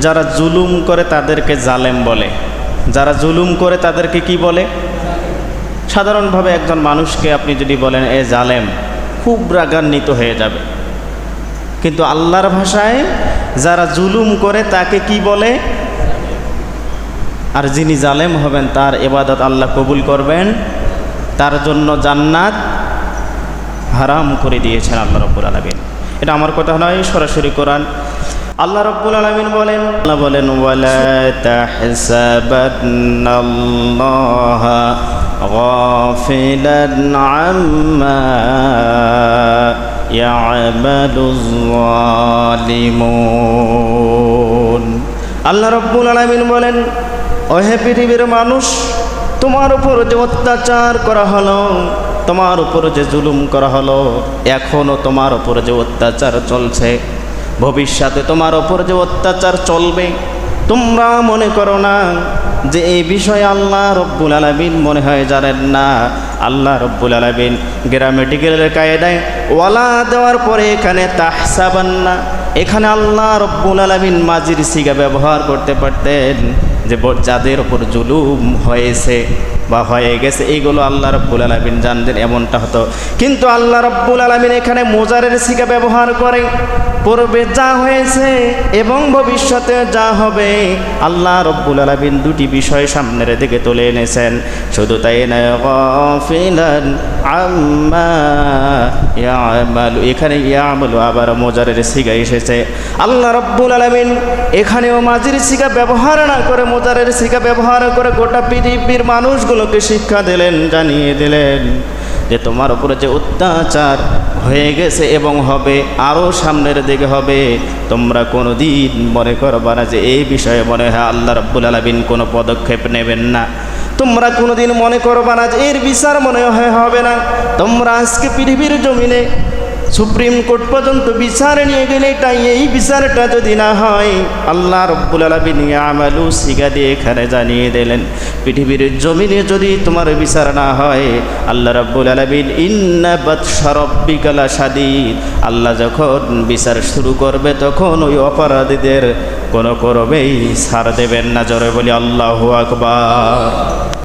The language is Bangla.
যারা জুলুম করে তাদেরকে জালেম বলে। যারা জুলুম করে তাদেরকে কি বলে? সাধারণভাবে একজন মানুষকে আপনি যদি বলেন, এ জালেম, খুব রাগান্বিত হয়ে যাবে। কিন্তু আল্লাহর ভাষায় যারা জুলুম করে তাকে কি বলে? আর যিনি জালেম হবেন, তার এবাদত আল্লাহ কবুল করবেন। তার জন্য জান্নাত হারাম করে দিয়েছেন আল্লাহ রব্বুল আলমিন। এটা আমার কথা নয়, সরাসরি কোরআন। আল্লাহ রব্বুল আলমিন বলেন আল্লাহ বলেন ওয়ালা তাহসাবান্নাল্লাহা غافلا عما يعمل الظالمون আল্লাহ রব্বুল আলমিন বলেন ওহে পৃথিবীর মানুষ তোমার উপর যে অত্যাচার করা হলো তোমার উপর যে জুলুম করা হলো এখনও তোমার উপর যে অত্যাচার চলছে ভবিষ্যতে তোমার ওপর যে অত্যাচার চলবে, তোমরা মনে করো না যে এই বিষয়ে আল্লাহ রব্বুল আলমিন মনে হয় জানেন না। আল্লাহ রব্বুল আলমিন গ্রামেটিক্যালের কায়দায় ওয়ালা দেওয়ার পরে এখানে তাহসাবান্না এখানে আল্লাহ রব্বুল আলমিন মাজির সিগা ব্যবহার করতে পারতেন। যে যাদের ওপর জুলুম হয়েছে বা হয়ে গেছে, এইগুলো আল্লাহ রব্বুল আলমিন জানতেন, এমনটা হতো। কিন্তু আল্লাহ রব্বুল আলমিন এখানে মোজারের শিকা ব্যবহার করে পূর্বে যা হয়েছে এবং ভবিষ্যতে যা হবে, আল্লাহ রব্বুল আলমিন দুটি বিষয় সামনের দিকে তুলে এনেছেন। শুধু তাই গফিলান আম্মা ইয়ামালু। এখানে ইয়ামালু আবার মোজারের সিগা এসেছে। আল্লাহ রব্বুল আলমিন এখানেও মাঝির সিগা ব্যবহার না করে, মোজারের সিগা ব্যবহার করে গোটা পৃথিবীর মানুষগুলোকে শিক্ষা দিলেন, জানিয়ে দিলেন যে তোমার উপরে যে অত্যাচার হয়ে গেছে এবং হবে আরও সামনের দিকে হবে, তোমরা কোনো দিন মনে করবা না যে এই বিষয়ে মনে হয় আল্লাহ রব্বুল আলমিন কোনো পদক্ষেপ নেবেন না। তোমরা কোনোদিন মনে করবা না এর বিচার মনে হয় হবে না। তোমরা আজকে পৃথিবীর জমিনে সুপ্রিম কোর্ট পর্যন্ত বিচার নিয়ে গেলে তাই এই বিচারটা যদি না হয়, আল্লাহ রব্বুল আলমিন আমালু সিগা দিয়ে এখানে জানিয়ে দিলেন, পৃথিবীর জমিনে যদি তোমার বিচার না হয়, আল্লাহ রব্বুল আলমিন ইন্নাবাদ সরব্বিকালা সাদিদ আল্লাহ যখন বিচার শুরু করবে তখন ওই অপরাধীদের কোনো করবেই ছাড় দেবেন না। জোরে বলি, আল্লাহু আকবার।